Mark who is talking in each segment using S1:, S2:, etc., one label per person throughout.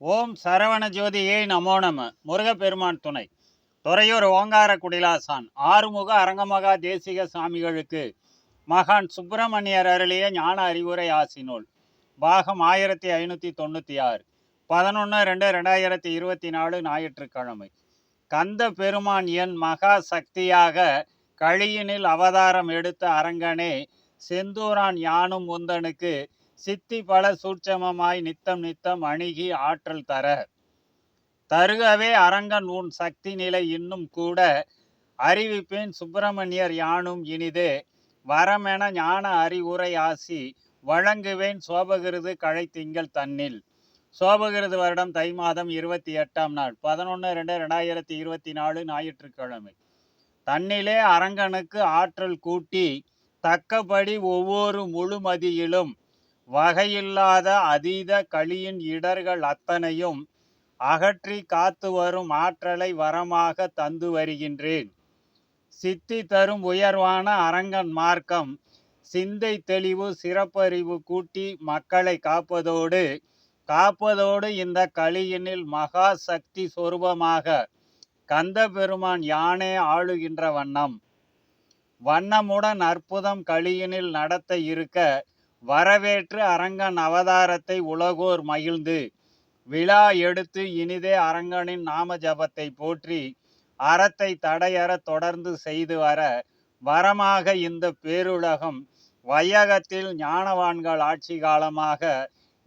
S1: ஓம் சரவண ஜோதியே நமோ நம. முருகப்பெருமான் துணை. துறையூர் ஓங்கார குடிலாசான். ஆறுமுக அரங்கமகா தேசிக சாமிகளுக்கு மகான் சுப்பிரமணியர் அருளிய ஞான அறிவுரை ஆசினூல் பாகம் ஆயிரத்தி ஐநூற்றி தொண்ணூற்றி ஆறு பதினொன்று ரெண்டு ரெண்டாயிரத்தி இருபத்தி நாலு ஞாயிற்றுக்கிழமை. கந்த பெருமான் என் மகா சக்தியாக கழியினில் அவதாரம் எடுத்த அரங்கனே செந்தூரான் யானும் முந்தனுக்கு சித்தி பல சூட்சமமாய் நித்தம் நித்தம் அணுகி ஆற்றல் தர. தருகவே அரங்கன் உன் சக்தி நிலை இன்னும் கூட. அறிவிப்பின் சுப்பிரமணியர் யானும் இனிதே. வரமென ஞான அறிவுரை ஆசி. வழங்குவேன் சோபகிருது கழை திங்கள் தன்னில். சோபகிருது வருடம் தை மாதம் இருபத்தி எட்டாம் நாள். பதினொன்று ரெண்டு ரெண்டாயிரத்தி இருபத்தி நாலு ஞாயிற்றுக்கிழமை. தன்னிலே அரங்கனுக்கு ஆற்றல் கூட்டி தக்கபடி ஒவ்வொரு முழுமதியிலும் வகையில்லாத அதீத களியின் இடர்கள் அத்தனையும் அகற்றி காத்து வரும் ஆற்றலை வரமாக தந்து வருகின்றேன். சித்தி தரும் உயர்வான அரங்கன் மார்க்கம் சிந்தை தெளிவு சிறப்பறிவு கூட்டி மக்களை காப்பதோடு காப்பதோடு இந்த களியினில் மகா சக்தி சொரூபமாக கந்த பெருமான் யானே ஆளுகின்ற வண்ணம். வண்ணமுடன் அற்புதம் களியினில் நடத்த இருக்க வரவேற்று அரங்கன் அவதாரத்தை உலகோர் மகிழ்ந்து. விழா எடுத்து இனிதே அரங்கனின் நாம ஜபத்தை போற்றி அறத்தை தடையற தொடர்ந்து செய்து வர வரமாக இந்த பேருலகம் வையகத்தில் ஞானவான்கள் ஆட்சி காலமாக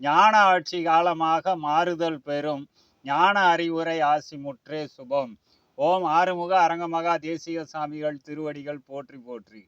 S1: ஞான ஆட்சி காலமாக மாறுதல் பெறும். ஞான அறிவுரை ஆசி முற்றே சுபம். ஓம் ஆறுமுக அரங்கமகா தேசிக சாமிகள் திருவடிகள் போற்றி போற்றி.